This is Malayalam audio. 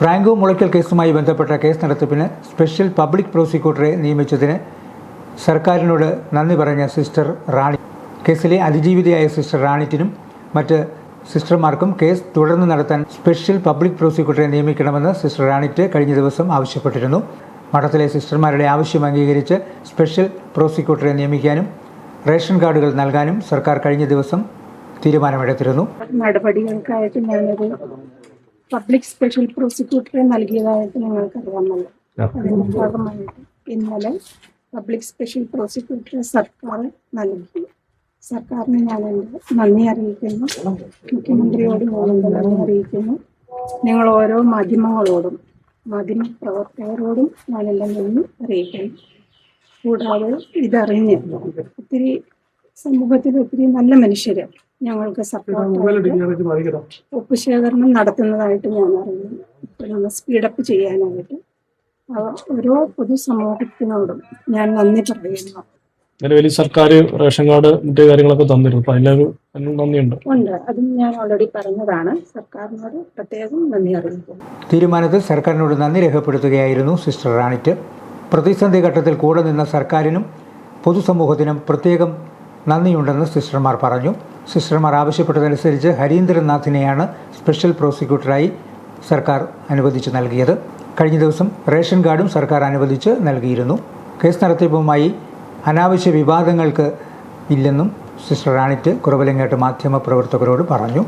ഫ്രാങ്കോ മുളയ്ക്കൽ കേസുമായി ബന്ധപ്പെട്ട കേസ് നടത്തിപ്പിന് സ്പെഷ്യൽ പബ്ലിക് പ്രോസിക്യൂട്ടറെ നിയമിച്ചതിന് സർക്കാരിനോട് നന്ദി പറഞ്ഞ സിസ്റ്റർ റാണി. കേസിലെ അതിജീവിതയായ സിസ്റ്റർ റാണിറ്റിനും മറ്റ് സിസ്റ്റർമാർക്കും കേസ് തുടർന്ന് നടത്താൻ സ്പെഷ്യൽ പബ്ലിക് പ്രോസിക്യൂട്ടറെ നിയമിക്കണമെന്ന് സിസ്റ്റർ റാണിറ്റ് കഴിഞ്ഞ ദിവസം ആവശ്യപ്പെട്ടിരുന്നു. മഠത്തിലെ സിസ്റ്റർമാരുടെ ആവശ്യം അംഗീകരിച്ച് സ്പെഷ്യൽ പ്രോസിക്യൂട്ടറെ നിയമിക്കാനും റേഷൻ കാർഡുകൾ നൽകാനും സർക്കാർ കഴിഞ്ഞ ദിവസം തീരുമാനമെടുത്തിരുന്നു. നടപടികൾക്കായിട്ട് പബ്ലിക് സ്പെഷ്യൽ പ്രോസിക്യൂട്ടറെ നൽകിയതായിട്ട് നിങ്ങൾക്കറിയാമല്ലോ അതിന്റെ ഭാഗമായിട്ട് ഇന്നലെ പബ്ലിക് സ്പെഷ്യൽ പ്രോസിക്യൂട്ടറെ സർക്കാർ നൽകി. സർക്കാരിന് ഞാൻ എന്റെ നന്ദി അറിയിക്കുന്നു. മുഖ്യമന്ത്രിയോട് ഞാൻ എന്റെ നന്ദി അറിയിക്കുന്നു. നിങ്ങൾ ഓരോ മാധ്യമങ്ങളോടും മാധ്യമ പ്രവർത്തകരോടും ഞാൻ എന്റെ നന്ദി അറിയിക്കുന്നു. കൂടാതെ ഇതറിഞ്ഞ് ഒത്തിരി സമൂഹത്തിൽ ഒത്തിരി നല്ല മനുഷ്യര് ഞങ്ങൾക്ക് സപ്പോർട്ട് ഒപ്പുശേഖരണം നടത്തുന്നതായിട്ട് ഞാൻ അറിയുന്നു ഇപ്പോഴൊന്ന് സ്പീഡപ്പ് ചെയ്യാനായിട്ട്. അവ ഓരോ പൊതുസമൂഹത്തിനോടും ഞാൻ നന്ദി പറയുന്നു. നിലവിൽ സർക്കാർ റേഷൻ കാർഡ് മറ്റു കാര്യങ്ങളൊക്കെ തന്നിരുന്നു. അപ്പൊ അതിനൊരു അതിന് നന്ദിയുണ്ട്. ഉണ്ട്. അതും ഞാൻ ഓൾറെഡി പറഞ്ഞതാണ്. സർക്കാരിനോട് പ്രത്യേകം നന്ദി അറിയിക്കുന്നു. തീരുമാനത്തിൽ സർക്കാരിനോട് നന്ദി രേഖപ്പെടുത്തുകയായിരുന്നു സിസ്റ്റർ റാണിറ്റ്. പ്രതിസന്ധി ഘട്ടത്തിൽ കൂടെ നിന്ന സർക്കാരിനും പൊതുസമൂഹത്തിനും പ്രത്യേകം നന്ദിയുണ്ടെന്ന് സിസ്റ്റർമാർ പറഞ്ഞു. സിസ്റ്റർമാർ ആവശ്യപ്പെട്ടതനുസരിച്ച് ഹരീന്ദ്രനാഥിനെയാണ് സ്പെഷ്യൽ പ്രോസിക്യൂട്ടറായി സർക്കാർ അനുവദിച്ച് നൽകിയത്. കഴിഞ്ഞ ദിവസം റേഷൻ കാർഡും സർക്കാർ അനുവദിച്ച് നൽകിയിരുന്നു. കേസ് നടത്തിപ്പുമായി അനാവശ്യ വിവാദങ്ങൾക്ക് ഇല്ലെന്നും സിസ്റ്റർ റാണിറ്റ് കുറവലങ്ങാട്ട് മാധ്യമപ്രവർത്തകരോട് പറഞ്ഞു.